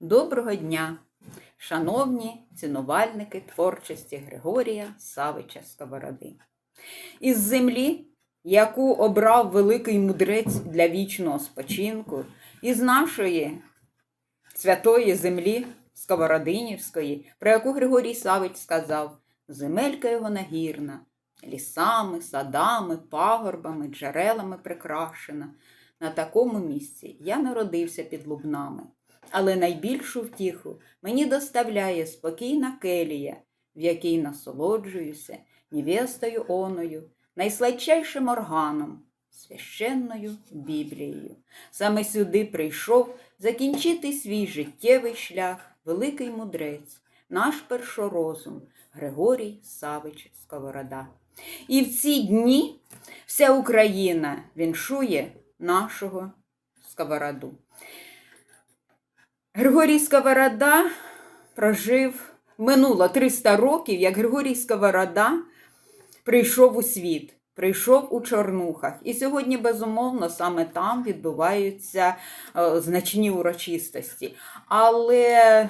Доброго дня, шановні цінувальники творчості Григорія Савича Сковороди. Із землі, яку обрав великий мудрець для вічного спочинку, із нашої святої землі Сковородинівської, про яку Григорій Савич сказав, земелька його нагірна, лісами, садами, пагорбами, джерелами прикрашена. На такому місці я народився під лубнами. Але найбільшу втіху мені доставляє спокійна келія, в якій насолоджуюся невестою оною, найсладчайшим органом, священною Біблією. Саме сюди прийшов закінчити свій життєвий шлях великий мудрець, наш першорозум Григорій Савич Сковорода. І в ці дні вся Україна віншує нашого сковороду. Григорій Сковорода прожив минуло 300 років, як Григорій Сковорода прийшов у світ, прийшов у Чорнухах. І сьогодні, безумовно, саме там відбуваються е, значні урочистості. Але,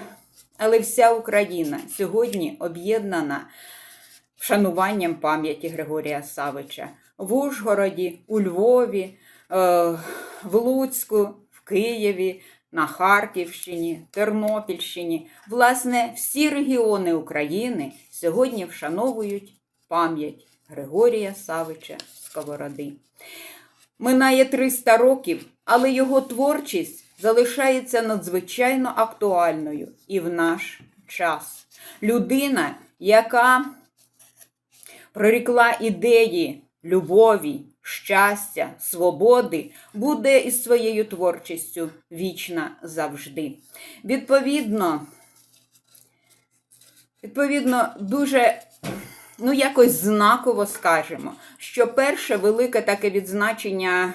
але вся Україна сьогодні об'єднана вшануванням пам'яті Григорія Савича в Ужгороді, у Львові, е, в Луцьку, в Києві, на Харківщині, Тернопільщині. Власне, всі регіони України сьогодні вшановують пам'ять Григорія Савича Сковороди. Минає 300 років, але його творчість залишається надзвичайно актуальною і в наш час. Людина, яка прорікла ідеї любові, щастя, свободи, буде із своєю творчістю вічна завжди. Відповідно, відповідно, дуже. Ну, якось знаково скажемо, що перше велике таке відзначення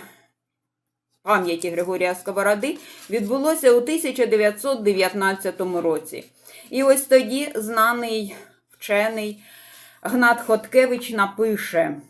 пам'яті Григорія Сковороди відбулося у 1919 році. І ось тоді знаний вчений Гнат Хоткевич напише.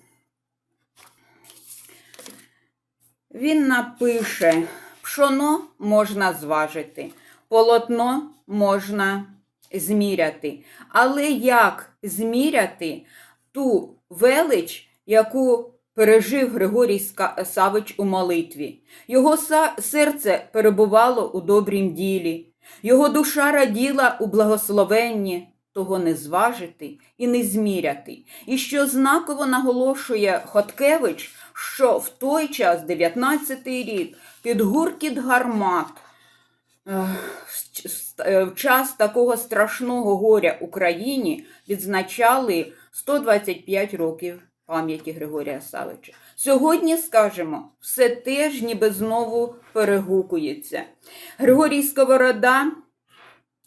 Він напише: пшоно можна зважити, полотно можна зміряти. Але як зміряти ту велич, яку пережив Григорій Савич у молитві? Його серце перебувало у добрім ділі, його душа раділа у благословенні. Того не зважити і не зміряти. І що знаково наголошує Хоткевич, що в той час, 19-й рік, під гуркіт гармат, е, е, в час такого страшного горя Україні відзначали 125 років пам'яті Григорія Савича. Сьогодні, скажемо, все теж ніби знову перегукується. Григорій Сковорода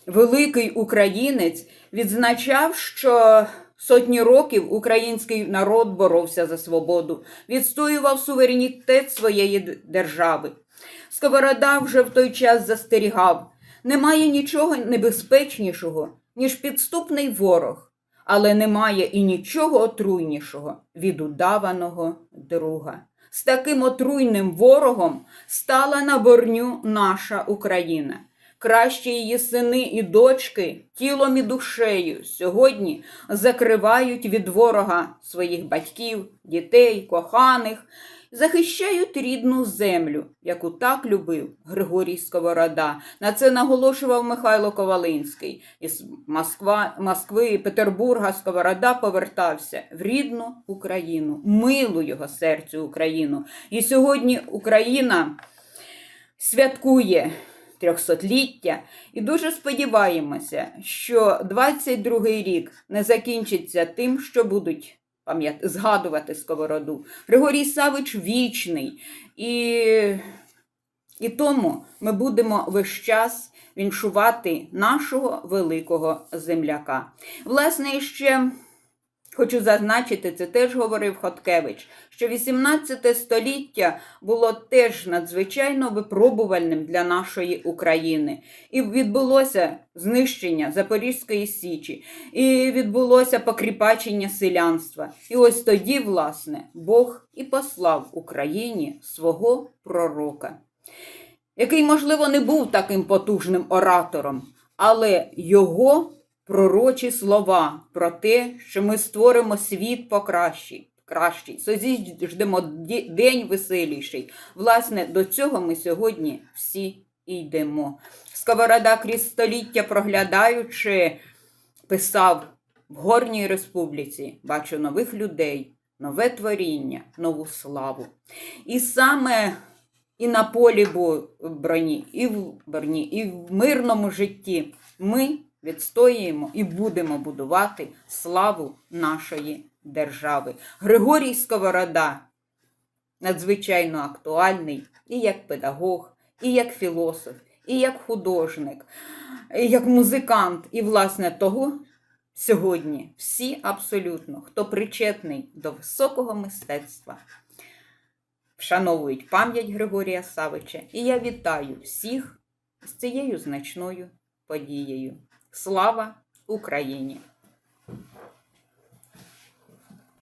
великий українець відзначав, що сотні років український народ боровся за свободу, відстоював суверенітет своєї держави. Сковорода вже в той час застерігав: немає нічого небезпечнішого, ніж підступний ворог, але немає і нічого отруйнішого від удаваного друга. З таким отруйним ворогом стала на борню наша Україна. Кращі її сини і дочки тілом і душею сьогодні закривають від ворога своїх батьків, дітей, коханих, захищають рідну землю, яку так любив Григорій Сковорода. На це наголошував Михайло Ковалинський. Із Москва, Москви і Петербурга Сковорода повертався в рідну Україну, милу його серцю Україну. І сьогодні Україна святкує трьохсотліття і дуже сподіваємося, що 22-й рік не закінчиться тим, що будуть пам'ят... згадувати сковороду. Григорій Савич вічний, і... і тому ми будемо весь час віншувати нашого великого земляка. Власне, ще Хочу зазначити, це теж говорив Хоткевич, що 18 століття було теж надзвичайно випробувальним для нашої України. І відбулося знищення Запорізької Січі, і відбулося покріпачення селянства. І ось тоді, власне, Бог і послав Україні свого пророка. який, можливо, не був таким потужним оратором, але його пророчі слова про те, що ми створимо світ покращий, кращий, созіждемо день веселіший. Власне, до цього ми сьогодні всі йдемо. Сковорода крізь століття проглядаючи, писав в Горній Республіці бачу нових людей, нове творіння, нову славу. І саме і на полі броні, і в броні, і в мирному житті ми відстоюємо і будемо будувати славу нашої держави. Григорій Сковорода надзвичайно актуальний і як педагог, і як філософ, і як художник, і як музикант. І, власне, того сьогодні всі абсолютно, хто причетний до високого мистецтва, вшановують пам'ять Григорія Савича. І я вітаю всіх з цією значною подією. Слава Україні!